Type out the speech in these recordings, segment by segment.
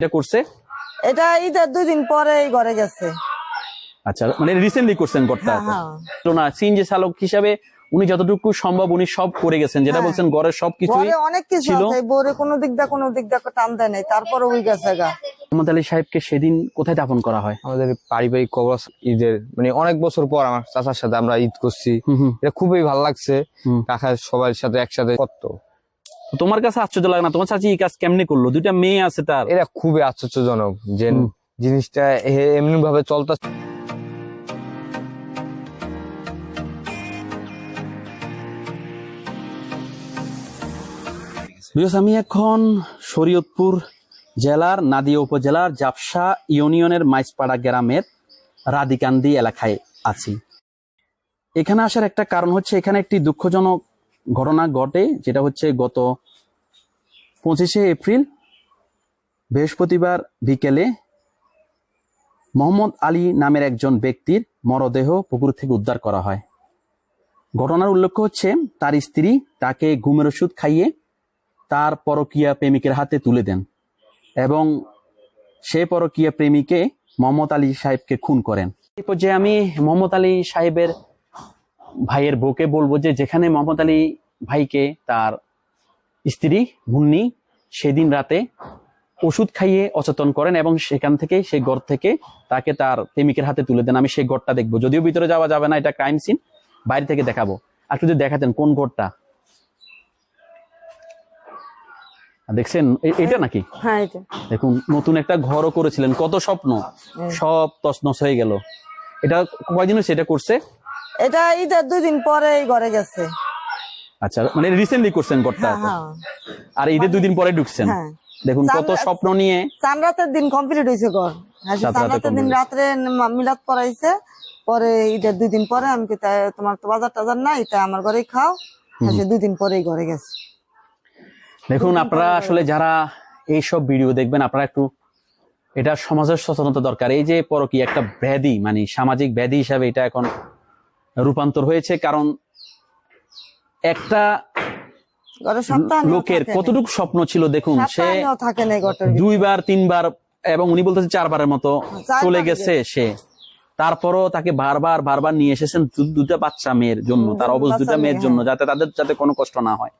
এটা করছে? এটা ঈদের দুই দিন পরেই ঘরে গেছে। আচ্ছা মানে রিসেন্টলি করছেন হ্যাঁ, হ্যাঁ। তো না সিএনজি চালক হিসাবে উনি যতটুকু সম্ভব উনি সব করে গেছেন। যেটা হ্যাঁ। বলছেন ঘরের সবকিছুই ঘরে অনেক কিছু ছিল। বোরে কোনো দিক দিয়ে কোনো দিক দিয়ে টান দেয় নাই তারপরে ওই গেছে গা। মোহাম্মদ আলী সাহেবকে সেদিন কোথায় দাফন করা হয়? আমাদের পারিবারিক কবর ঈদের মানে অনেক বছর পর আমার চাচার সাথে আমরা ঈদ করছি। এটা খুবই ভালো লাগছে। কাকা সবার সাথে একসাথে করতো। তোমার কাছে আশ্চর্য লাগে না? তোমার চাচি এই কাজ কেমনে করল? দুইটা মেয়ে আছে তার। এটা খুবই আশ্চর্যজনক যে জিনিসটা এমনি ভাবে চলতে আমি এখন শরীয়তপুর জেলার নাদিয়া উপজেলার জাপসা ইউনিয়নের মাইজপাড়া গ্রামের রাদিকান্দি এলাকায় আছি। এখানে আসার একটা কারণ হচ্ছে এখানে একটি দুঃখজনক ঘটনা ঘটে, যেটা হচ্ছে গত পঁচিশে এপ্রিল, বৃহস্পতিবার বিকেলে মোহাম্মদ আলী নামের একজন ব্যক্তির মরদেহ পুকুর থেকে উদ্ধার করা হয়। ঘটনার উল্লেখ হচ্ছে, তার স্ত্রী তাকে ঘুমের ওষুধ খাইয়ে তার পরকীয়া প্রেমিকের হাতে তুলে দেন এবং সে পরকীয়া প্রেমিকে মোহাম্মদ আলী সাহেবকে খুন করেন। এই পর্যায়ে আমি মোহাম্মদ আলী সাহেবের ভাইয়ের বউকে বলব যে যেখানে মোহাম্মদ আলী ভাইকে তার স্ত্রী মুন্নি সেদিন রাতে ওষুধ খাইয়ে অচেতন করেন এবং সেখান থেকে সেই ঘর থেকে তাকে তার প্রেমিকের হাতে তুলে দেন। আমি সেই ঘরটা দেখব। যদিও ভিতরে যাওয়া যাবে না এটা ক্রাইম সিন বাইরে থেকে দেখাবো। আর যদি দেখাতেন কোন ঘরটা? দেখছেন এটা নাকি? হ্যাঁ দেখুন নতুন একটা ঘরও করেছিলেন। কত স্বপ্ন। সব তছনছ হয়ে গেল। এটা কয়দিন হয়েছে এটা করছে? এটা ঈদের দুই দিন পরেই ঘরে গেছে। আচ্ছা মানে রিসেন্টলি করছেন ঘরটা হ্যাঁ হ্যাঁ। আর ঈদের দুই দিন পরে ঢুকছেন? হ্যাঁ। দেখুন কত স্বপ্ন নিয়ে চান রাতের দিন কমপ্লিট হয়েছে ঘর। হ্যাঁ চান রাতে রাতের দিন রাত্রে মিলাদ পড়াইছে। পরে ঈদের দুই দিন পরে আমি তাই- তোমার তো বাজার টাজার নাই তা আমার ঘরেই খাও। দুই দিন পরেই ঘরে গেছে। দেখুন আপনারা আসলে যারা এইসব ভিডিও দেখবেন আপনারা একটু এটা সমাজের সচেতনতা দরকার। এই যে পরকি একটা ব্যাধি মানে সামাজিক ব্যাধি হিসাবে এটা এখন রূপান্তর হয়েছে কারণ একটা লোকের কতটুকু স্বপ্ন ছিল দেখুন সে। দুইবার তিনবার এবং উনি বলতেছে চারবারের মতো চলে গেছে। সে। তারপরও তাকে বারবার বারবার নিয়ে এসেছেন দুটা বাচ্চা মেয়ের জন্য তার অবশ বাচ্চা দুটা মেয়ের জন্য যাতে তাদের যাতে কোনো কষ্ট না হয়।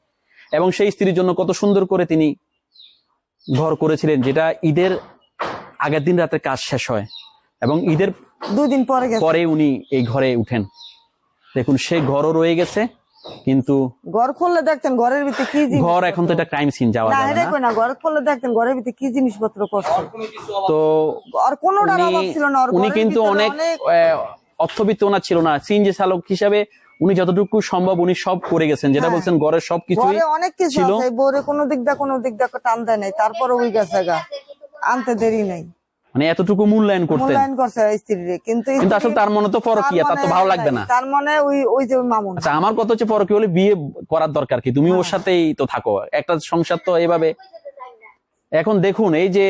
এবং সেই স্ত্রীর জন্য কত সুন্দর করে তিনি ঘর করেছিলেন যেটা ঈদের আগের দিন রাতে কাজ শেষ হয় এবং ঈদের দুই দিন পরে পরে উনি এই ঘরে উঠেন। দেখুন সে ঘরও রয়ে গেছে কিন্তু ঘর খুললে দেখতেন ঘরের ভিতরে কি জিনিস ঘর এখন তো এটা ক্রাইম সিন যাওয়া না যাবে না। না ঘর খুললে দেখতেন ঘরের ভিতরে কি জিনিসপত্র করছে? তো আর কোনোটার অভাব উনি ছিল না ওর উনি কিন্তু অনেক আহ, অর্থবিত্ত ওনার ছিল না। সিএনজি চালক হিসাবে উনি যতটুকু সম্ভব উনি সব করে গেছেন যেটা হ্যাঁ। বলছেন ঘরের সবকিছুই ঘরে অনেক কিছু ছিল। বোরে কোনো দিক দিয়ে কোনো দিক দিয়ে টান দেয় নাই তারপরে ওই গেছে গা। আনতে দেরি নাই। মানে এতটুকু মূল্যায়ন করতেন। মূল্যায়ন করছে স্ত্রীরে কিন্তু কিন্তু আসলে তার মনে তো পরকিয়া তার তো ভালো লাগবে না। তার মনে ওই ওই যে মামুন। আচ্ছা আমার কথা হচ্ছে পরকি হলে বিয়ে করার দরকার কি? তুমি ওর হ্যাঁ। সাথেই তো থাকো। একটা সংসার তো এইভাবে এখন দেখুন এই যে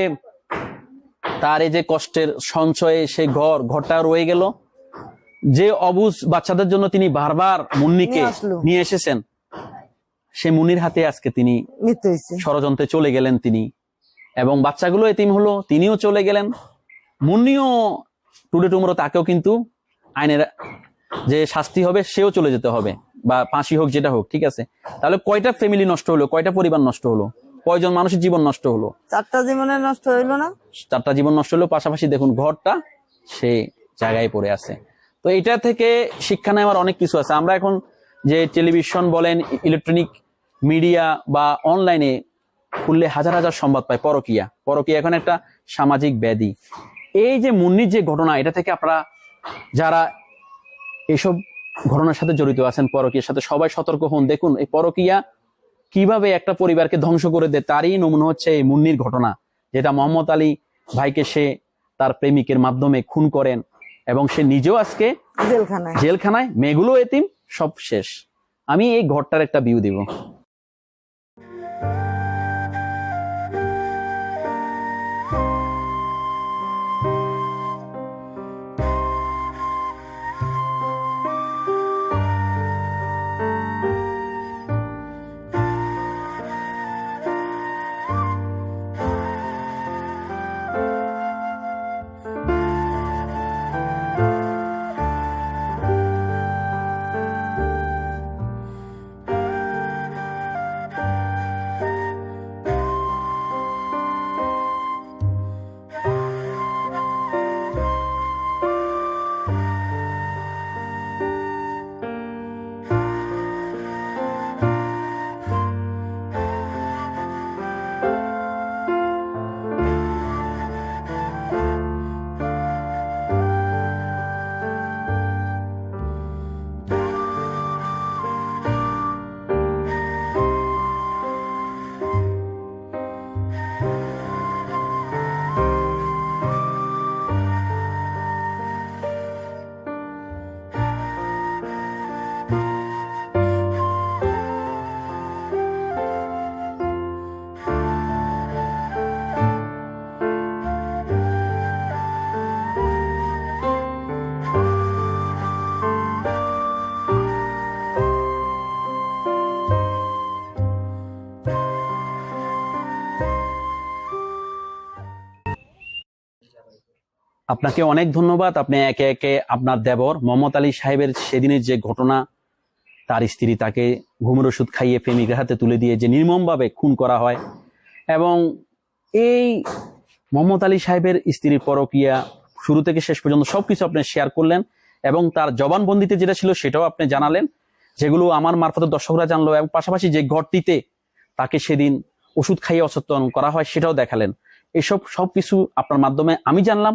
তার এই যে কষ্টের সঞ্চয়ে সেই ঘর ঘরটা রয়ে গেল। যে অবুজ বাচ্চাদের জন্য তিনি বারবার মুন্নিকে নিয়ে নিয়ে এসেছেন সে মুনির হাতে আজকে তিনি ষড়যন্ত্রে চলে গেলেন তিনি। এবং বাচ্চাগুলো এতিম হলো তিনিও চলে গেলেন। মুন্নিও টুডে টুমরো তাকেও কিন্তু আইনের যে শাস্তি হবে সেও চলে যেতে হবে বা ফাঁসি হোক যেটা হোক ঠিক আছে? তাহলে কয়টা ফ্যামিলি নষ্ট হলো? কয়টা পরিবার নষ্ট হলো? কয়জন মানুষের জীবন নষ্ট হলো? চারটা জীবনে নষ্ট হইল না? চারটা জীবন নষ্ট হলো পাশাপাশি দেখুন ঘরটা সে জায়গায় পড়ে আছে। তো এটা থেকে শিক্ষা নেওয়ার অনেক কিছু আছে। আমরা এখন যে টেলিভিশন বলেন ইলেকট্রনিক মিডিয়া বা অনলাইনে খুললে হাজার হাজার সংবাদ পায় পরকিয়া। পরকিয়া এখন একটা সামাজিক ব্যাধি। এই যে মুন্নির যে ঘটনা এটা থেকে আপনারা যারা এসব ঘটনার সাথে জড়িত আছেন পরকিয়ার সাথে সবাই সতর্ক হন। দেখুন এই পরকিয়া কীভাবে একটা পরিবারকে ধ্বংস করে দেয় তারই নমুনা হচ্ছে এই মুন্নির ঘটনা যেটা মোহাম্মদ আলী ভাইকে সে তার প্রেমিকের মাধ্যমে খুন করেন এবং সে নিজেও আজকে জেলখানায়। জেলখানায়। মেয়েগুলো এতিম সব শেষ। আমি এই ঘরটার একটা ভিউ দিব। আপনাকে অনেক ধন্যবাদ। আপনি একে একে আপনার দেবর মোহাম্মদ আলী সাহেবের সেদিনের যে ঘটনা, তার স্ত্রী তাকে ঘুমের ওষুধ খাইয়ে প্রেমিকের হাতে তুলে দিয়ে যে নির্মমভাবে খুন করা হয় এবং এই মোহাম্মদ আলী সাহেবের স্ত্রীর পরকিয়া শুরু থেকে শেষ পর্যন্ত সবকিছু আপনি শেয়ার করলেন এবং তার জবানবন্দিতে যেটা ছিল সেটাও আপনি জানালেন, যেগুলো আমার মারফত দর্শকরা জানলো এবং পাশাপাশি যে ঘরটিতে তাকে সেদিন ওষুধ খাইয়ে অচেতন করা হয় সেটাও দেখালেন। এসব সবকিছু আপনার মাধ্যমে আমি জানলাম।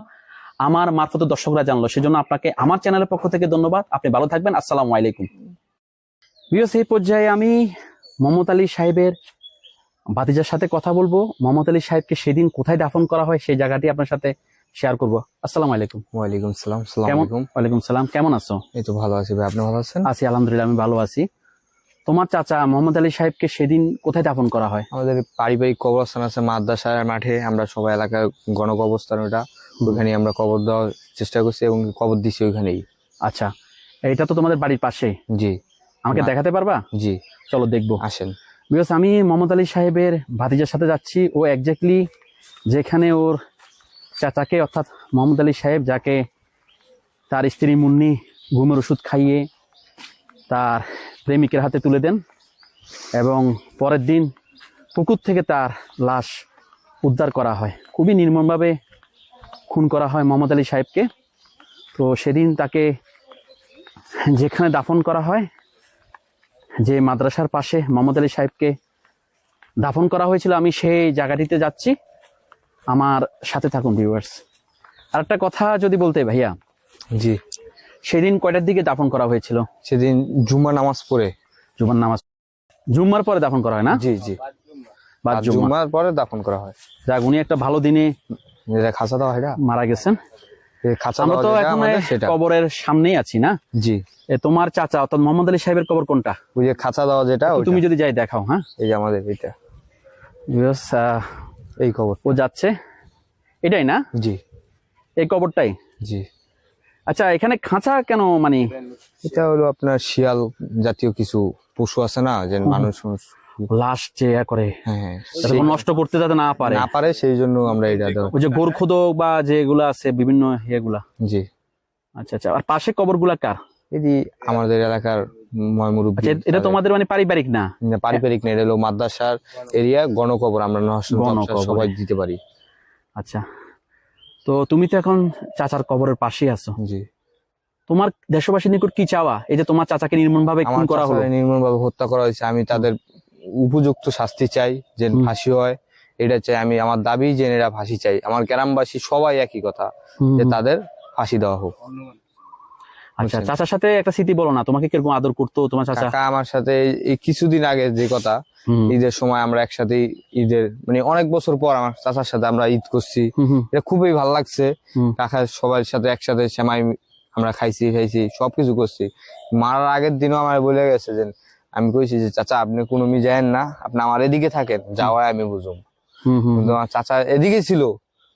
আমার মারফত দর্শকরা জানলো। সেজন্য আপনাকে আমার চ্যানেলের পক্ষ থেকে ধন্যবাদ। আপনি ভালো থাকবেন। আসসালামু আলাইকুম। বিয়স এই পর্যায়ে আমি মোহাম্মদ আলী সাহেবের ভাতিজার সাথে কথা বলব। মোহাম্মদ আলী সাহেবকে সেদিন কোথায় দাফন করা হয় সেই জায়গাটি আপনার সাথে শেয়ার করব। আসসালামু আলাইকুম। ওয়ালাইকুম সালাম। সালাম কেমন? ওয়ালাইকুম সালাম। কেমন আছো? এই তো ভালো আছি ভাই। আপনি ভালো আছেন? আছি আলহামদুলিল্লাহ আমি ভালো আছি। তোমার চাচা মোহাম্মদ আলী সাহেবকে সেদিন কোথায় দাফন করা হয়? আমাদের পারিবারিক কবরস্থান আছে মাদ্রাসার মাঠে। আমরা সবাই এলাকায় গণকবরস্থান ওটা। ওইখানে আমরা কবর দেওয়ার চেষ্টা করছি এবং কবর দিছি ওইখানেই। আচ্ছা এটা তো তোমাদের বাড়ির পাশে? জি। আমাকে দেখাতে পারবা? জি। চলো দেখব। আসেন। বিকজ আমি মোহাম্মদ আলী সাহেবের ভাতিজার সাথে যাচ্ছি। ও একজাক্টলি যেখানে ওর চাচাকে অর্থাৎ মোহাম্মদ আলী সাহেব যাকে তার স্ত্রী মুন্নি ঘুমের ওষুধ খাইয়ে তার প্রেমিকের হাতে তুলে দেন এবং পরের দিন পুকুর থেকে তার লাশ উদ্ধার করা হয়। খুবই নির্মমভাবে খুন করা হয় মোহাম্মদ আলী সাহেবকে। তো সেদিন তাকে যেখানে দাফন করা হয় যে মাদ্রাসার পাশে মোহাম্মদ আলী সাহেবকে দাফন করা হয়েছিল আমি সেই জায়গাটিতে যাচ্ছি। আমার সাথে থাকুন ভিউয়ার্স আর একটা কথা যদি বলতে ভাইয়া জি। সেদিন কয়টার দিকে দাফন করা হয়েছিল? সেদিন জুম্মা নামাজ পড়ে। জুমার নামাজ। জুম্মার পরে দাফন করা হয় না? জি জি। বা জুম্মার পরে দাফন করা হয়। যাক উনি একটা ভালো দিনে খাঁচা দেওয়া না? মারা গেছেন? আমরা তো এখন সেটা। কবরের সামনেই আছি না? জি। তোমার চাচা অর্থাৎ মোহাম্মদ আলী সাহেবের কবর কোনটা? ওই যে খাঁচা দেওয়া যেটা তুমি যদি যাই দেখাও হ্যাঁ? এই যে আমাদের এটা এই কবর। ও যাচ্ছে? এটাই না? জি। এই কবরটাই? জি। আচ্ছা এখানে খাঁচা কেন মানে? এটা হলো আপনার শিয়াল জাতীয় কিছু পশু আছে না যে মানুষ লাশ যে করে হ্যাঁ হ্যাঁ নষ্ট করতে যাতে না পারে। না পারে সেই জন্য আমরা এটা ওই যে গোরখোদক বা যেগুলো আছে বিভিন্ন ইয়েগুলা। জি। আচ্ছা আচ্ছা আর পাশে কবরগুলা কার? এটি আমাদের এলাকার আচ্ছা এটা তোমাদের মানে পারিবারিক না? না, পারিবারিক নেই এটা হলো মাদ্রাসার এরিয়া গণকবর আমরা। সবাই দিতে পারি। আচ্ছা তো তুমি তো এখন চাচার কবরের পাশেই আছো। জি। তোমার দেশবাসীর নিকট কি চাওয়া? এই যে তোমার চাচাকে নির্মম ভাবে খুন করা হলো। নির্মম ভাবে হত্যা করা হয়েছে আমি তাদের উপযুক্ত শাস্তি চাই যে ফাঁসি হয় এটা চাই আমি। আমার দাবি যে এরা ফাঁসি চাই। আমার গ্রামবাসী সবাই একই কথা যে তাদের ফাঁসি দেওয়া হোক। আচ্ছা চাচার সাথে একটা স্মৃতি বলো না তোমাকে কীরকম আদর করতো তোমার চাচা? আমার সাথে এই- কিছুদিন আগে যে কথা হুম, ঈদের সময় আমরা একসাথে ঈদের মানে অনেক বছর পর আমার চাচার সাথে আমরা ঈদ করছি। এটা খুবই ভালো লাগছে। কাকা সবার সাথে একসাথে সেমাই আমরা খাইছি খাইছি সবকিছু করছি। মারার আগের দিনও আমার বলে গেছে যে আমি কইছি যে চাচা আপনি কোনো মি যায়েন না আপনি আমার এদিকে থাকেন যাওয়ায় আমি বুঝুম। হুম, হুম, কিন্তু আমার চাচা এদিকে ছিল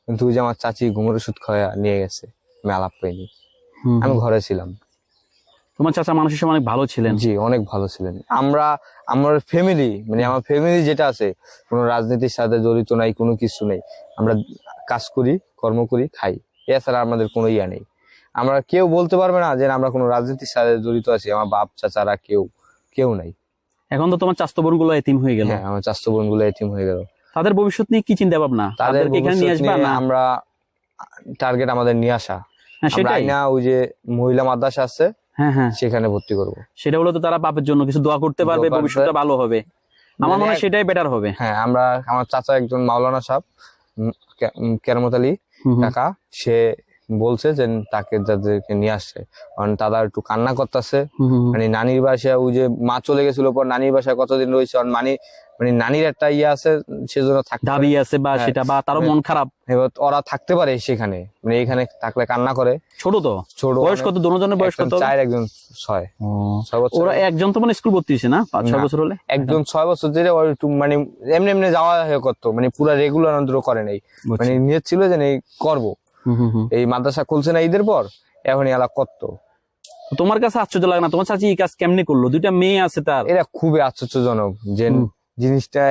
কিন্তু ওই যে আমার চাচি ঘুমের ওষুধ খাওয়া নিয়ে গেছে আমি আলাপ পাইনি আমি ঘরে ছিলাম। তোমার চাচা মানুষের সময় অনেক ভালো ছিলেন। জি অনেক ভালো ছিলেন। আমরা আমার ফ্যামিলি মানে আমার ফ্যামিলি যেটা আছে কোনো রাজনীতির সাথে জড়িত নাই কোনো কিছু নেই। আমরা কাজ করি কর্ম করি খাই। এছাড়া আমাদের কোনো ইয়া নেই। আমরা কেউ বলতে পারবে না যে আমরা কোনো রাজনীতির সাথে জড়িত আছি আমার বাপ চাচারা কেউ কেউ নাই। এখন তো তোমার চাস্ত বোনগুলো এতিম হয়ে গেল। হ্যাঁ আমার চাষতো বোনগুলো এতিম হয়ে গেল। তাদের ভবিষ্যৎ নিয়ে কি চিন্তা ভাবনা? তাদের এখানে নিয়ে আসবা না? আমরা টার্গেট আমাদের নিয়ে আসা। হ্যাঁ আমরা সেটাই। না ওই যে মহিলা মাদ্রাসা আছে হ্যাঁ হ্যাঁ। সেখানে ভর্তি করব। সেটা হলো তো তারা বাপের জন্য কিছু দোয়া করতে পারবে। ভবিষ্যৎটা ভালো হবে। আমার মনে হয় মানে- সেটাই বেটার হবে। হ্যাঁ আমরা আমার চাচা একজন মাওলানা সাহেব কেরামত আলী কাকা সে বলছে যে তাকে যাদেরকে নিয়ে আসছে। কারণ তারা একটু কান্না করতেছে। মানে নানির বাসায় ওই যে মা চলে গেছিল পর নানির বাসায় কতদিন রয়েছে? আর মানি মানে নানির একটা ইয়ে আছে সেজন্য দাবি আছে বা হ্যাঁ। সেটা বা তারও মন খারাপ। এবার ওরা থাকতে পারে সেখানে। মানে এখানে থাকলে কান্না করে। ছোট তো? ছোট বয়স কত দুজনের বয়স কত? চার একজন ছয়। ছয় বছর। ওরা একজন তো মানে স্কুল ভর্তি হয়েছে না? পাঁচ ছয় বছর হলে? একজন ছয় বছর ধরে ওর একটু মানে এমনি এমনি যাওয়া হয়ে করতো। মানে পুরো রেগুলার অন্তর করে নাই। মানে নিয়ে ছিল যে এই করব। এই মাদ্রাসা খুলছে না ঈদের পর এখন এলা করতো তো তোমার কাছে আশ্চর্য লাগে না? তোমার চাচি এই কাজ কেমনি করল? দুইটা মেয়ে আছে তার। এটা খুবই আশ্চর্যজনক যে জিনিসটা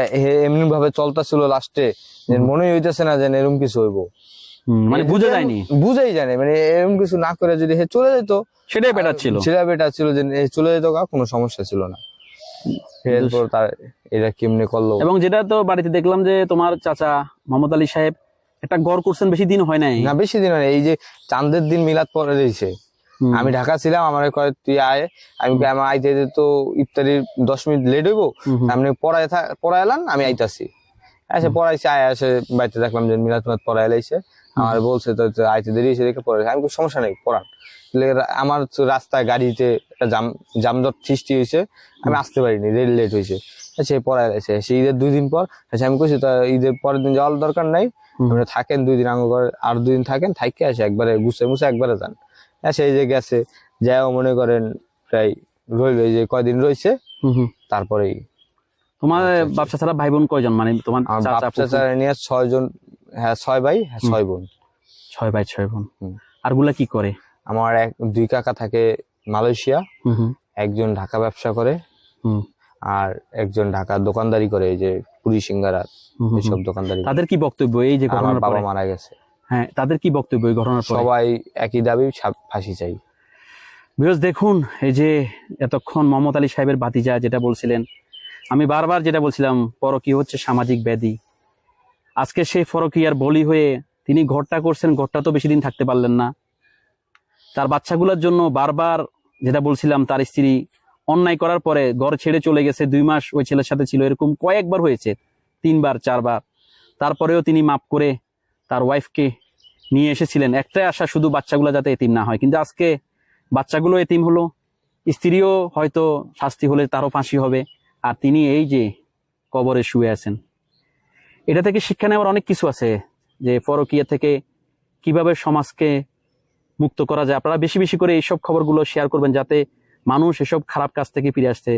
এমনি ভাবে চলতেছিল লাস্টে মনে হইতেছে না যে এরকম কিছু হইব। মানে বুঝে যায়নি। বুঝেই জানে মানে এরকম কিছু না করে যদি হে চলে যেত সেটাই বেটার ছিল। ছেলে বেটা ছিল যে চলে যেত কোনো সমস্যা ছিল না। এরপর তার এটা কেমনে করল? এবং যেটা তো বাড়িতে দেখলাম যে তোমার চাচা মোহাম্মদ আলী সাহেব একটা গড় করছেন বেশি দিন হয় নাই? না বেশি দিন হয় এই যে চাঁদের দিন মিলাদ পরে রয়েছে। আমি ঢাকা ছিলাম আমার কয় তুই আয়। আমি আমার আইতে তো ইফতারির দশ মিনিট লেট হইবো। আমি পড়ায় পড়ায় এলাম আমি আইতাছি। এসে পড়াইছে আয় এসে বাড়িতে দেখলাম যে মিলাদ মিলাদ পড়ায় এলাইছে আমার বলছে তো আইতে দেরি হয়েছে দেখে পড়াইছে আমি সমস্যা নেই পড়ান। আমার তো রাস্তায় গাড়িতে একটা জাম জামজট সৃষ্টি হয়েছে। আমি আসতে পারিনি রেল লেট হয়েছে। সে পড়ায় এলাইছে সে ঈদের দুই দিন পর এসে আমি কইছি তো ঈদের পরের দিন যাওয়ার দরকার নাই। আপনি থাকেন দুই দিন আঙ্গ করে আর দুই দিন থাকেন থাইকে আসে একবারে গুছে মুছে একবারে যান। এসে এই যে গেছে যাও মনে করেন প্রায় রইল এই যে কয়দিন রয়েছে। তারপরেই তোমার আচ্ছা, আচ্ছা। বাচ্চা ছাড়া ভাই বোন কয়জন? মানে তোমার বাচ্চা ফুফু? নিয়ে ছয় জন হ্যাঁ ছয় ভাই হ্যাঁ ছয় বোন। ছয় ভাই ছয় বোন। আরগুলা কি করে? আমার এক দুই কাকা থাকে মালয়েশিয়া। একজন ঢাকা ব্যবসা করে। আর একজন ঢাকার দোকানদারি করে এই যে পুরি সিঙ্গারা এইসব। দোকানদারি তাদের কি বক্তব্য? এই যে আমার ঘটনার বাবা মারা গেছে। হ্যাঁ তাদের কি বক্তব্য এই ঘটনার পরে? সবাই একই দাবি ফাঁসি চাই। বিকজ দেখুন এই যে এতক্ষণ মোহাম্মদ আলী সাহেবের বাতিজা যেটা বলছিলেন আমি বারবার যেটা বলছিলাম পরকি হচ্ছে সামাজিক ব্যাধি। আজকে সেই ফরকিয়ার বলি হয়ে তিনি ঘরটা করছেন ঘরটা তো বেশি দিন থাকতে পারলেন না। তার বাচ্চাগুলোর জন্য বারবার যেটা বলছিলাম তার স্ত্রী অন্যায় করার পরে ঘর ছেড়ে চলে গেছে, দুই মাস ওই ছেলের সাথে ছিল, এরকম কয়েকবার হয়েছে, তিনবার, চারবার। তারপরেও তিনি মাপ করে তার ওয়াইফকে নিয়ে এসেছিলেন। একটাই আশা, শুধু বাচ্চাগুলো যাতে এতিম না হয়। কিন্তু আজকে বাচ্চাগুলো এতিম হলো, স্ত্রীও হয়তো শাস্তি হলে তারও ফাঁসি হবে। আর তিনি এই যে কবরে শুয়ে আছেন। এটা থেকে শিক্ষা নেওয়ার অনেক কিছু আছে, যে পরকীয়া থেকে কীভাবে সমাজকে মুক্ত করা যায়। আপনারা বেশি বেশি করে এইসব খবরগুলো শেয়ার করবেন, যাতে মানুষ এসব খারাপ কাজ থেকে ফিরে আসতে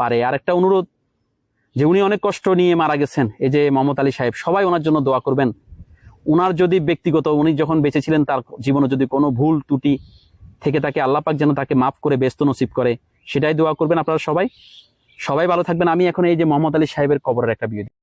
পারে। আর একটা অনুরোধ, যে উনি অনেক কষ্ট নিয়ে মারা গেছেন, এই যে মোহাম্মদ আলী সাহেব, সবাই ওনার জন্য দোয়া করবেন। ওনার যদি ব্যক্তিগত, উনি যখন বেঁচে ছিলেন, তার জীবনে যদি কোনো ভুল ত্রুটি থেকে তাকে আল্লাহ পাক যেন তাকে মাফ করে, ব্যস্ত নসিব করে, সেটাই দোয়া করবেন আপনারা সবাই। সবাই ভালো থাকবেন। আমি এখন এই যে মোহাম্মদ আলী সাহেবের কবরের একটা ভিডিও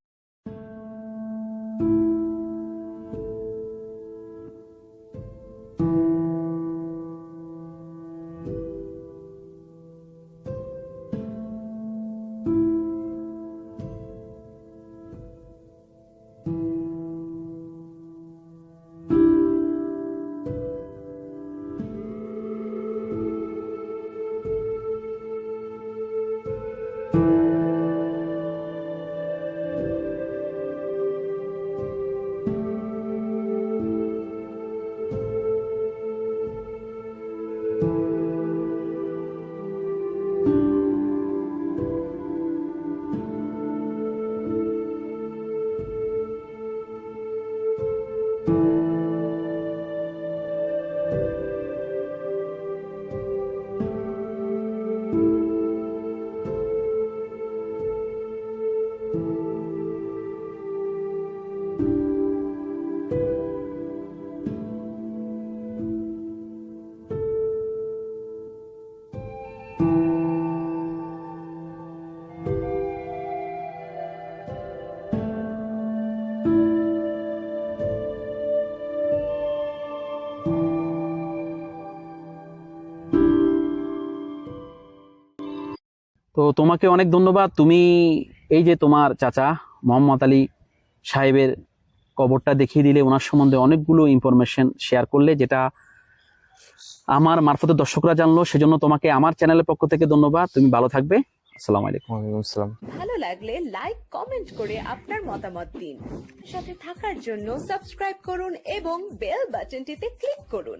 তো তোমাকে অনেক ধন্যবাদ। তুমি এই যে তোমার চাচা মোহাম্মদ আলী সাহেবের কবরটা দেখিয়ে দিলে ওনার সম্বন্ধে অনেকগুলো ইনফরমেশন শেয়ার করলে যেটা আমার মারফতে দর্শকরা জানলো। সেজন্য তোমাকে আমার চ্যানেলের পক্ষ থেকে ধন্যবাদ। তুমি ভালো থাকবে। আসসালামু আলাইকুম। আসসালাম। ভালো লাগলে লাইক কমেন্ট করে আপনার মতামত দিন। সাথে থাকার জন্য সাবস্ক্রাইব করুন এবং বেল বাটনটিতে ক্লিক করুন।